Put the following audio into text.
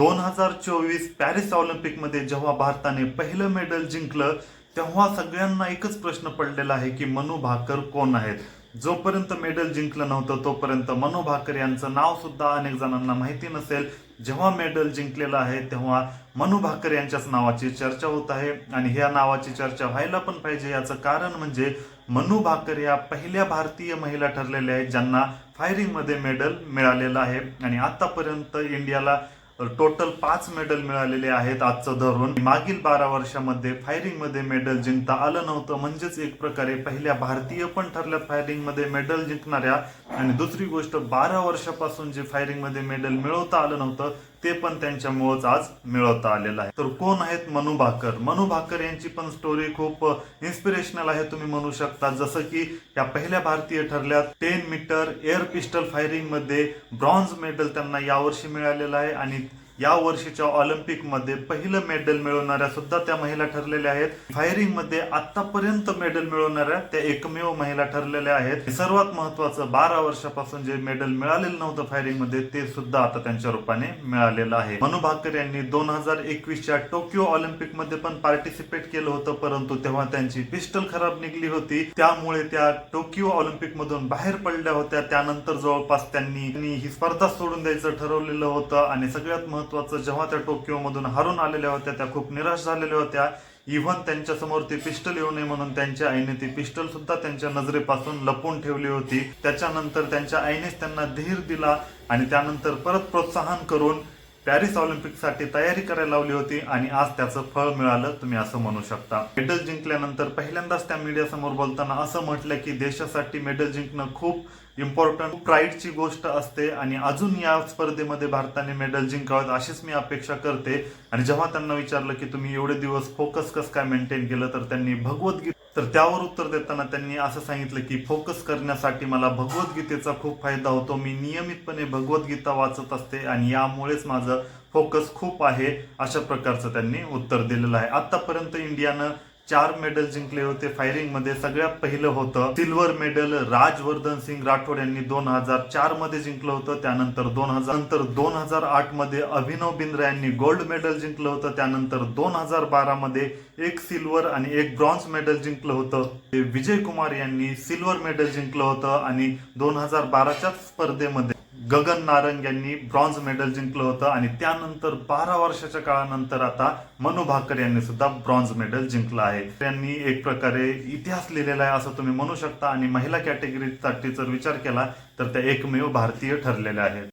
दोन हजार चोवीस पॅरिस ऑलिम्पिकमध्ये जेव्हा भारताने पहिलं मेडल जिंकलं तेव्हा सगळ्यांना एकच प्रश्न पडलेला आहे की मनु भाकर कोण आहेत? जोपर्यंत मेडल जिंकलं नव्हतं तोपर्यंत मनु भाकर यांचं नाव सुद्धा अनेक जणांना माहिती नसेल. जेव्हा मेडल जिंकलेलं आहे तेव्हा मनु भाकर यांच्याच नावाची चर्चा होत आहे. आणि ह्या नावाची चर्चा व्हायला पण पाहिजे याचं कारण म्हणजे मनु भाकर या पहिल्या भारतीय महिला ठरलेल्या आहेत ज्यांना फायरिंगमध्ये मेडल मिळालेलं आहे. आणि आतापर्यंत इंडियाला टोटल पाच मेडल मिळालेले आहेत आजचं धरून. मागील बारा वर्षामध्ये फायरिंगमध्ये मेडल जिंकता आलं नव्हतं. म्हणजेच एक प्रकारे पहिल्या भारतीय पण ठरल्या फायरिंगमध्ये मेडल जिंकणाऱ्या आणि दुसरी गोष्ट बारा वर्षापासून जे फायरिंगमध्ये मेडल मिळवता आलं नव्हतं ते पण त्यांच्यामुळेच आज मिळवता आलेलं आहे. तर कोण आहेत मनु भाकर? मनु भाकर यांची पण स्टोरी खूप इन्स्पिरेशनल आहे तुम्ही म्हणू शकता. जसं की या पहिल्या भारतीय ठरल्या टेन मीटर एअर पिस्टल फायरिंगमध्ये ब्रॉन्झ मेडल त्यांना यावर्षी मिळालेलं आहे आणि या वर्षीच्या ऑलिम्पिकमध्ये पहिलं मेडल मिळवणाऱ्या सुद्धा त्या महिला ठरलेल्या आहेत. फायरिंगमध्ये आतापर्यंत मेडल मिळवणाऱ्या त्या एकमेव महिला ठरलेल्या आहेत. सर्वात महत्वाचं बारा वर्षापासून जे मेडल मिळालेलं नव्हतं फायरिंगमध्ये ते सुद्धा आता त्यांच्या रूपाने मिळालेलं आहे. मनु भाकर यांनी दोन हजार एकवीसच्या टोकियो ऑलिम्पिकमध्ये पण पार्टिसिपेट केलं होतं परंतु तेव्हा त्यांची पिस्टल खराब निघली होती. त्यामुळे त्या टोकियो ऑलिम्पिक मधून बाहेर पडल्या होत्या. त्यानंतर जवळपास त्यांनी ही स्पर्धा सोडून द्यायचं ठरवलेलं होतं. आणि सगळ्यात महत्वाचं जेव्हा त्या टोकियोमधून हारून आलेल्या होत्या त्या खूप निराश झालेल्या होत्या. इव्हन त्यांच्यासमोर ती पिस्टल येऊ नये म्हणून त्यांच्या आईने ती पिस्टल सुद्धा त्यांच्या नजरेपासून लपवून ठेवली होती. त्याच्यानंतर त्यांच्या आईनेच त्यांना धीर दिला आणि त्यानंतर परत प्रोत्साहन करून पॅरिस ऑलिम्पिकसाठी तयारी करायला लावली होती आणि आज त्याचं फळ मिळालं तुम्ही असं म्हणू शकता. मेडल जिंकल्यानंतर पहिल्यांदाच त्या मीडिया समोर बोलताना असं म्हटलं की देशासाठी मेडल जिंकणं खूप इम्पॉर्टंट प्राईडची गोष्ट असते आणि अजून या स्पर्धेमध्ये भारताने मेडल जिंकावेत अशीच मी अपेक्षा करते. आणि जेव्हा त्यांना विचारलं की तुम्ही एवढे दिवस फोकस कसं काय मेंटेन केलं तर त्यांनी भगवद्गीता तर त्यावर उत्तर देताना त्यांनी असं सांगितलं की फोकस करण्यासाठी मला भगवद्गीतेचा खूप फायदा होतो. मी नियमितपणे भगवद्गीता वाचत असते आणि यामुळेच माझं फोकस खूप आहे अशा प्रकारचं त्यांनी उत्तर दिलेलं आहे. आतापर्यंत इंडियानं चार मेडल जिंकले होते फायरिंगमध्ये सगळ्यात पहिलं होतं सिल्वर मेडल राजवर्धन सिंग राठोड यांनी दोन हजार चारमध्ये जिंकलं होतं. त्यानंतर दोन हजार नंतर दोन हजार आठमध्ये अभिनव बिंद्रा यांनी गोल्ड मेडल जिंकलं होतं. त्यानंतर दोन हजार बारा मध्ये एक सिल्वर आणि एक ब्रॉन्झ मेडल जिंकलं होतं. ते विजय कुमार यांनी सिल्वर मेडल जिंकलं होतं आणि दोन हजार बाराच्या स्पर्धेमध्ये गगन नारंग यांनी ब्रॉन्झ मेडल जिंकलं होतं आणि त्यानंतर बारा वर्षाच्या काळानंतर आता मनु भाकर यांनी सुद्धा ब्रॉन्झ मेडल जिंकलं आहे. त्यांनी एक प्रकारे इतिहास लिहिलेला आहे असं तुम्ही म्हणू शकता आणि महिला कॅटेगरीसाठी जर विचार केला तर त्या एकमेव भारतीय ठरलेल्या आहेत.